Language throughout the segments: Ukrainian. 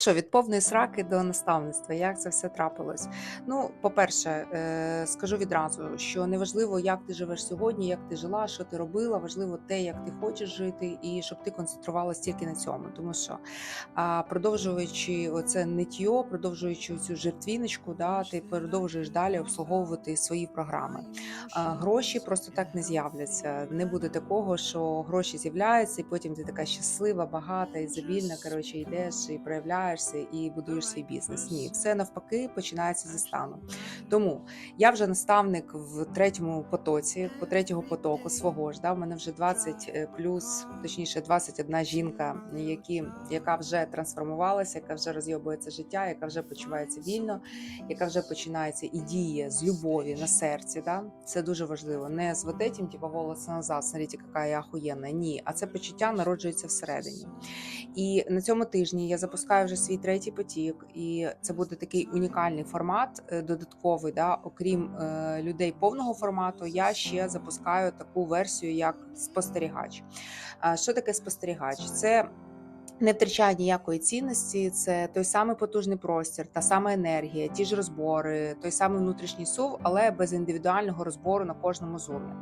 Що від повної сраки до наставництва, як це все трапилось? Ну, по-перше, е, скажу відразу, що неважливо, як ти живеш сьогодні, як ти жила, що ти робила, важливо те, як ти хочеш жити, і щоб ти концентрувалася тільки на цьому. Тому що продовжуючи оце ниття, продовжуючи цю жертвіночку, да, ти продовжуєш далі обслуговувати свої програми. Гроші просто так не з'являться. Не буде такого, що гроші з'являються, і потім ти така щаслива, багата, ізобільна. Коротше, йдеш і проявляєшся і будуєш свій бізнес. Ні, все навпаки починається зі стану. Тому я вже наставник в третьому потоці, по третього потоку свого ж. Да, в мене вже 20 плюс, точніше, 21 жінка, які, яка вже трансформувалася, яка вже розйобується життя, яка вже почувається вільно, яка вже починається і діє з любові на серці. Да? Це дуже важливо. Не з вот этим, типу, волоси назад, смотрите, яка я охуєнна. Ні, а це почуття народжується всередині. І на цьому тижні я запускаю вже свій третій потік, і це буде такий унікальний формат, е, додатковий. Да? Окрім е, людей повного формату, я ще запускаю таку версію, як спостерігач. Що таке спостерігач? Це не втрачає ніякої цінності. Це той самий потужний простір, та сама енергія, ті ж розбори, той самий внутрішній сув, але без індивідуального розбору на кожному зумі.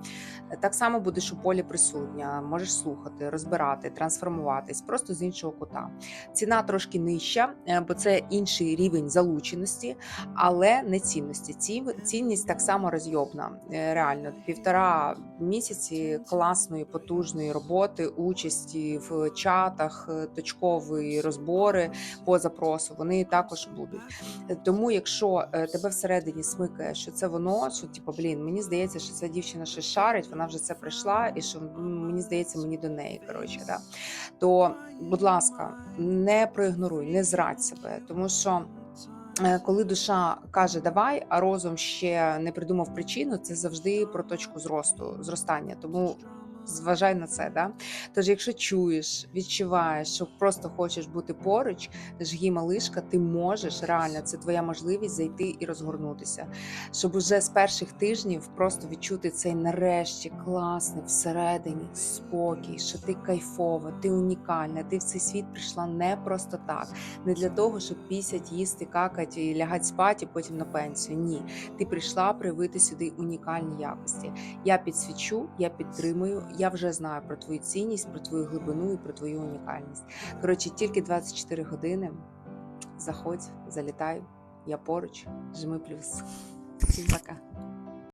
Так само будеш у полі присутня, можеш слухати, розбирати, трансформуватись просто з іншого кута. Ціна трошки нижча, е, бо це інший рівень залученості, але не цінності. Ці цінність так само розйобна. Е, Реально, півтора місяці класної, потужної роботи, участі в чатах, е, точкові розбори по запросу. Вони також будуть. Е, Тому, якщо е, тебе всередині смикає, що це воно, що типу, блін, мені здається, що ця дівчина щось шарить, вона вже це пройшла, і що мені здається, мені до неї. Коротше, да. то, будь ласка, не проігноруй, не зрадь себе, тому що. е, Коли душа каже давай, а розум ще не придумав причину, це завжди про точку зросту, зростання. Тому зважай на це. Да? Тож, якщо чуєш, відчуваєш, що просто хочеш бути поруч, жгі малишка, ти можеш реально, це твоя можливість зайти і розгорнутися, щоб уже з перших тижнів просто відчути цей нарешті класний всередині спокій, що ти кайфова, ти унікальна, ти в цей світ прийшла не просто так, не для того, щоб пісять, їсти, какати і лягати спати, потім на пенсію. Ні, ти прийшла проявити сюди унікальні якості. Я підсвічу, я підтримую. Я вже знаю про твою цінність, про твою глибину і про твою унікальність. Коротше, тільки 24 години. Заходь, залітай, я поруч, жми плюс. Всім пока.